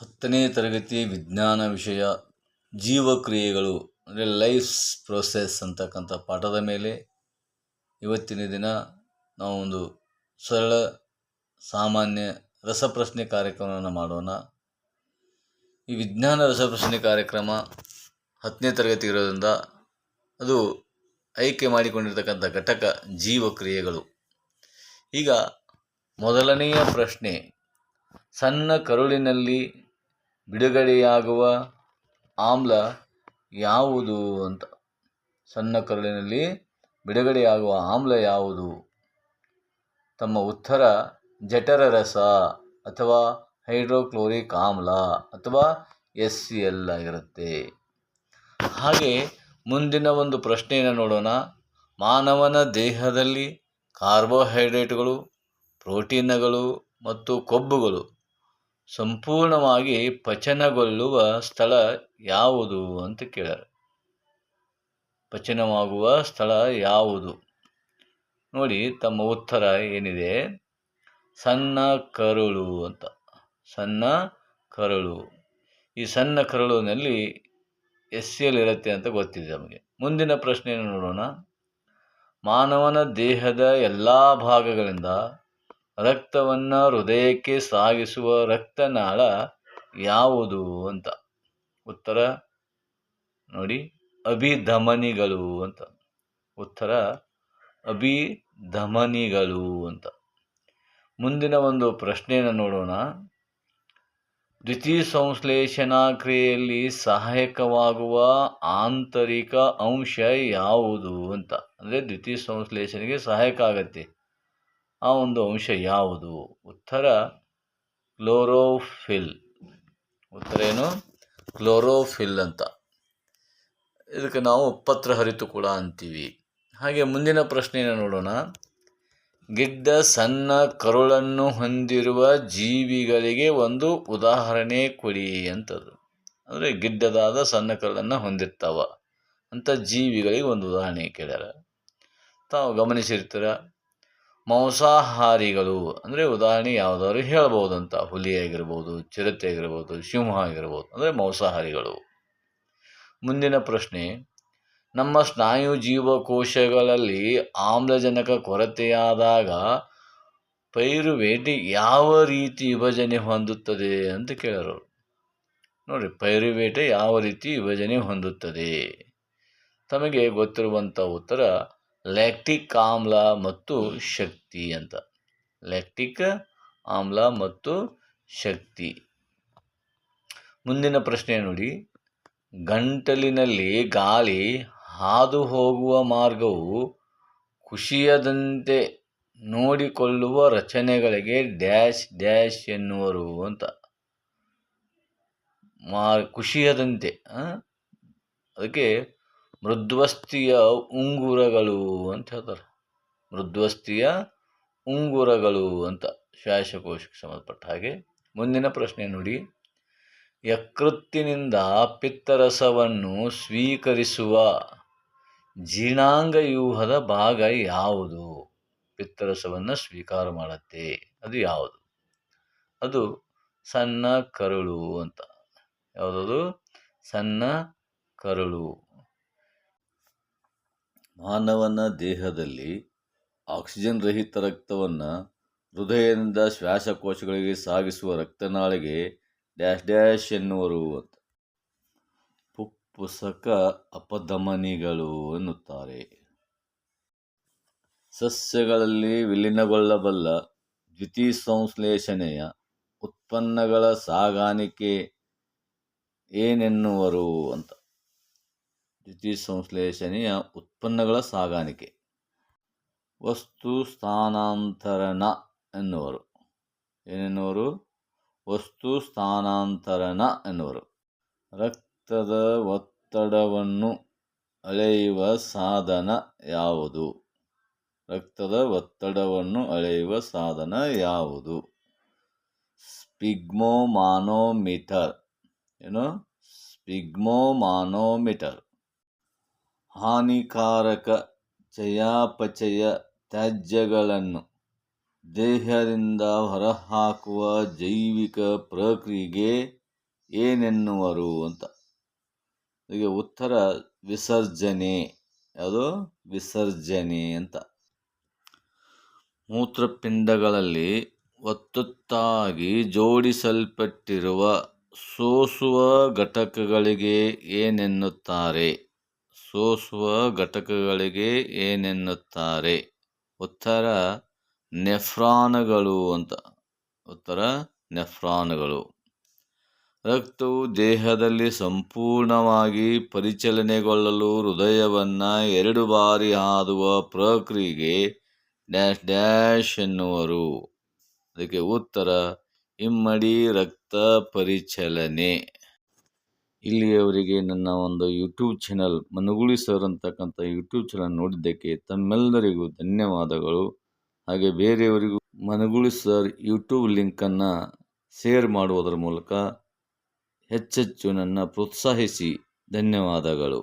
ಹತ್ತನೇ ತರಗತಿ ವಿಜ್ಞಾನ ವಿಷಯ, ಜೀವಕ್ರಿಯೆಗಳು, ಅಂದರೆ ಲೈಫ್ಸ್ ಪ್ರೋಸೆಸ್ ಅಂತಕ್ಕಂಥ ಪಾಠದ ಮೇಲೆ ಇವತ್ತಿನ ದಿನ ನಾವು ಒಂದು ಸರಳ, ಸಾಮಾನ್ಯ ರಸಪ್ರಶ್ನೆ ಕಾರ್ಯಕ್ರಮವನ್ನು ಮಾಡೋಣ. ಈ ವಿಜ್ಞಾನ ರಸಪ್ರಶ್ನೆ ಕಾರ್ಯಕ್ರಮ ಹತ್ತನೇ ತರಗತಿ ಇರೋದ್ರಿಂದ ಅದು ಆಯ್ಕೆ ಮಾಡಿಕೊಂಡಿರ್ತಕ್ಕಂಥ ಘಟಕ ಜೀವಕ್ರಿಯೆಗಳು. ಈಗ ಮೊದಲನೆಯ ಪ್ರಶ್ನೆ, ಸಣ್ಣ ಕರುಳಿನಲ್ಲಿ ಬಿಡುಗಡೆಯಾಗುವ ಆಮ್ಲ ಯಾವುದು ಅಂತ. ಸಣ್ಣ ಕರುಳಿನಲ್ಲಿ ಬಿಡುಗಡೆಯಾಗುವ ಆಮ್ಲ ಯಾವುದು? ತಮ್ಮ ಉತ್ತರ, ಜಠರ ರಸ ಅಥವಾ ಹೈಡ್ರೋಕ್ಲೋರಿಕ್ ಆಮ್ಲ ಅಥವಾ ಎಸ್ ಸಿ ಎಲ್ ಆಗಿರುತ್ತೆ. ಹಾಗೆ ಮುಂದಿನ ಒಂದು ಪ್ರಶ್ನೆಯನ್ನು ನೋಡೋಣ. ಮಾನವನ ದೇಹದಲ್ಲಿ ಕಾರ್ಬೋಹೈಡ್ರೇಟ್ಗಳು, ಪ್ರೋಟೀನ್ಗಳು ಮತ್ತು ಕೊಬ್ಬುಗಳು ಸಂಪೂರ್ಣವಾಗಿ ಪಚನಗೊಳ್ಳುವ ಸ್ಥಳ ಯಾವುದು ಅಂತ ಕೇಳಾರೆ ಪಚನವಾಗುವ ಸ್ಥಳ ಯಾವುದು? ನೋಡಿ, ತಮ್ಮ ಉತ್ತರ ಏನಿದೆ? ಸಣ್ಣ ಕರುಳು ಅಂತ. ಸಣ್ಣ ಕರುಳು. ಈ ಸಣ್ಣ ಕರುಳಿನಲ್ಲಿ ಎಸ್ ಎಲ್ ಇರುತ್ತೆ ಅಂತ ಗೊತ್ತಿದೆ ನಮಗೆ. ಮುಂದಿನ ಪ್ರಶ್ನೆಯನ್ನು ನೋಡೋಣ. ಮಾನವನ ದೇಹದ ಎಲ್ಲ ಭಾಗಗಳಿಂದ ರಕ್ತವನ್ನು ಹೃದಯಕ್ಕೆ ಸಾಗಿಸುವ ರಕ್ತನಾಳ ಯಾವುದು ಅಂತ? ಉತ್ತರ ನೋಡಿ, ಅಭಿಧಮನಿಗಳು ಅಂತ. ಉತ್ತರ, ಅಭಿಧಮನಿಗಳು ಅಂತ. ಮುಂದಿನ ಒಂದು ಪ್ರಶ್ನೆಯನ್ನು ನೋಡೋಣ. ದ್ವಿತೀಯ ಸಂಶ್ಲೇಷಣಾ ಕ್ರಿಯೆಯಲ್ಲಿ ಸಹಾಯಕವಾಗುವ ಆಂತರಿಕ ಅಂಶ ಯಾವುದು ಅಂತ? ಅಂದರೆ ದ್ವಿತೀಯ ಸಂಶ್ಲೇಷಣೆಗೆ ಸಹಾಯಕ ಆಗತ್ತೆ. ಆ ಒಂದು ಅಂಶ ಯಾವುದು? ಉತ್ತರ, ಕ್ಲೋರೋಫಿಲ್. ಉತ್ತರ ಏನು? ಕ್ಲೋರೋಫಿಲ್ ಅಂತ. ಇದಕ್ಕೆ ನಾವು ಪತ್ರ ಹರಿತು ಕೂಡ ಅಂತೀವಿ. ಹಾಗೆ ಮುಂದಿನ ಪ್ರಶ್ನೆಯನ್ನು ನೋಡೋಣ. ಗಿಡ್ಡ ಸಣ್ಣ ಕರುಳನ್ನು ಹೊಂದಿರುವ ಜೀವಿಗಳಿಗೆ ಒಂದು ಉದಾಹರಣೆ ಕೊಡಿ ಅಂತದ್ದು. ಅಂದರೆ ಗಿಡ್ಡದಾದ ಸಣ್ಣ ಕರುಳನ್ನು ಹೊಂದಿರ್ತಾವ ಅಂತ ಜೀವಿಗಳಿಗೆ ಒಂದು ಉದಾಹರಣೆ ಕೇಳ್ಯಾರ. ತಾವು ಗಮನಿಸಿರ್ತೀರ? ಮಾಂಸಾಹಾರಿಗಳು ಅಂದರೆ ಉದಾಹರಣೆ ಯಾವುದಾದ್ರು ಹೇಳ್ಬೋದಂತ ಹುಲಿ ಆಗಿರ್ಬೋದು, ಚಿರತೆ ಆಗಿರ್ಬೋದು, ಸಿಂಹ ಆಗಿರ್ಬೋದು ಅಂದರೆ ಮಾಂಸಾಹಾರಿಗಳು. ಮುಂದಿನ ಪ್ರಶ್ನೆ, ನಮ್ಮ ಸ್ನಾಯು ಜೀವಕೋಶಗಳಲ್ಲಿ ಆಮ್ಲಜನಕ ಕೊರತೆಯಾದಾಗ ಪೈರುವೇಟ್ ಯಾವ ರೀತಿ ವಿಭಜನೆ ಹೊಂದುತ್ತದೆ ಅಂತ ಕೇಳರು. ನೋಡಿ, ಪೈರುವೇಟ ಯಾವ ರೀತಿ ವಿಭಜನೆ ಹೊಂದುತ್ತದೆ? ತಮಗೆ ಗೊತ್ತಿರುವಂಥ ಉತ್ತರ ಲ್ಯಾಕ್ಟಿಕ್ ಆಮ್ಲ ಮತ್ತು ಶಕ್ತಿ ಅಂತ. ಲ್ಯಾಕ್ಟಿಕ್ ಆಮ್ಲ ಮತ್ತು ಶಕ್ತಿ. ಮುಂದಿನ ಪ್ರಶ್ನೆ ನೋಡಿ. ಗಂಟಲಿನಲ್ಲಿ ಗಾಳಿ ಹಾದು ಹೋಗುವ ಮಾರ್ಗವು ಖುಷಿಯದಂತೆ ನೋಡಿಕೊಳ್ಳುವ ರಚನೆಗಳಿಗೆ ಡ್ಯಾಶ್ ಡ್ಯಾಶ್ ಎನ್ನುವರು ಅಂತ. ಮಾ ಖುಷಿಯದಂತೆ ಅದಕ್ಕೆ ಮೃದ್ವಸ್ತಿಯ ಉಂಗುರಗಳು ಅಂತ ಹೇಳ್ತಾರೆ. ಮೃದ್ವಸ್ತಿಯ ಉಂಗುರಗಳು ಅಂತ ಶ್ವಾಸಕೋಶಕ್ಕೆ ಸಂಬಂಧಪಟ್ಟ ಹಾಗೆ ಮುಂದಿನ ಪ್ರಶ್ನೆ ನೋಡಿ. ಯಕೃತ್ತಿನಿಂದ ಪಿತ್ತರಸವನ್ನು ಸ್ವೀಕರಿಸುವ ಜೀರ್ಣಾಂಗವ್ಯೂಹದ ಭಾಗ ಯಾವುದು? ಪಿತ್ತರಸವನ್ನು ಸ್ವೀಕಾರ ಮಾಡುತ್ತೆ, ಅದು ಯಾವುದು? ಅದು ಸಣ್ಣ ಕರುಳು ಅಂತ. ಯಾವುದದು? ಸಣ್ಣ ಕರುಳು. ಮಾನವನ ದೇಹದಲ್ಲಿ ಆಕ್ಸಿಜನ್ ರಹಿತ ರಕ್ತವನ್ನು ಹೃದಯದಿಂದ ಶ್ವಾಸಕೋಶಗಳಿಗೆ ಸಾಗಿಸುವ ರಕ್ತನಾಳಿಗೆ ಡ್ಯಾಶ್ ಡ್ಯಾಶ್ ಎನ್ನುವರು ಅಂತ. ಪುಪ್ಪುಸಕ ಅಪಧಮನಿಗಳು ಎನ್ನುತ್ತಾರೆ. ಸಸ್ಯಗಳಲ್ಲಿ ವಿಲೀನಗೊಳ್ಳಬಲ್ಲ ದ್ವಿತೀಯ ಸಂಶ್ಲೇಷಣೆಯ ಉತ್ಪನ್ನಗಳ ಸಾಗಾಣಿಕೆ ಏನೆನ್ನುವರು ಅಂತ. ದ್ವಿತೀಯ ಸಂಶ್ಲೇಷಣೆಯ ಉತ್ಪನ್ನಗಳ ಸಾಗಾಣಿಕೆ. ವಸ್ತು ಸ್ಥಾನಾಂತರಣ ಎನ್ನುವರು. ಏನೆನ್ನುವರು? ವಸ್ತು ಸ್ಥಾನಾಂತರಣ ಎನ್ನುವರು. ರಕ್ತದ ಒತ್ತಡವನ್ನು ಅಳೆಯುವ ಸಾಧನ ಯಾವುದು? ರಕ್ತದ ಒತ್ತಡವನ್ನು ಅಳೆಯುವ ಸಾಧನ ಯಾವುದು? ಸ್ಪಿಗ್ಮೋಮಾನೋಮೀಟರ್. ಏನು? ಸ್ಪಿಗ್ಮೋಮಾನೋಮೀಟರ್. ಹಾನಿಕಾರಕ ಚಯಾಪಚಯ ತ್ಯಾಜ್ಯಗಳನ್ನು ದೇಹದಿಂದ ಹೊರಹಾಕುವ ಜೈವಿಕ ಪ್ರಕ್ರಿಯೆಗೆ ಏನೆನ್ನುವರು ಅಂತ. ಈಗ ಉತ್ತರ ವಿಸರ್ಜನೆ. ಯಾವುದು? ವಿಸರ್ಜನೆ ಅಂತ. ಮೂತ್ರಪಿಂಡಗಳಲ್ಲಿ ಒತ್ತೊತ್ತಾಗಿ ಜೋಡಿಸಲ್ಪಟ್ಟಿರುವ ಸೋಸುವ ಘಟಕಗಳಿಗೆ ಏನೆನ್ನುತ್ತಾರೆ? ಸೋಸುವ ಘಟಕಗಳಿಗೆ ಏನೆನ್ನುತ್ತಾರೆ? ಉತ್ತರ, ನೆಫ್ರಾನ್ಗಳು ಅಂತ. ಉತ್ತರ, ನೆಫ್ರಾನ್ಗಳು. ರಕ್ತವು ದೇಹದಲ್ಲಿ ಸಂಪೂರ್ಣವಾಗಿ ಪರಿಚಲನೆಗೊಳ್ಳಲು ಹೃದಯವನ್ನು ಎರಡು ಬಾರಿ ಹಾದುವ ಪ್ರಕ್ರಿಯೆಗೆ ಡ್ಯಾಶ್ ಡ್ಯಾಶ್ ಎನ್ನುವರು. ಅದಕ್ಕೆ ಉತ್ತರ, ಇಮ್ಮಡಿ ರಕ್ತ ಪರಿಚಲನೆ. ಇಲ್ಲಿಯವರೆಗೆ ನನ್ನ ಒಂದು ಯೂಟ್ಯೂಬ್ ಚಾನಲ್ ಮನುಗುಳಿ ಸರ್ ಅಂತಕ್ಕಂಥ ಯೂಟ್ಯೂಬ್ ಚಾನಲ್ ನೋಡಿದ್ದಕ್ಕೆ ತಮ್ಮೆಲ್ಲರಿಗೂ ಧನ್ಯವಾದಗಳು. ಹಾಗೆ ಬೇರೆಯವರಿಗೂ ಮನುಗುಳಿ ಸರ್ ಯೂಟ್ಯೂಬ್ ಲಿಂಕನ್ನು ಶೇರ್ ಮಾಡುವುದರ ಮೂಲಕ ಹೆಚ್ಚೆಚ್ಚು ನನ್ನ ಪ್ರೋತ್ಸಾಹಿಸಿ. ಧನ್ಯವಾದಗಳು.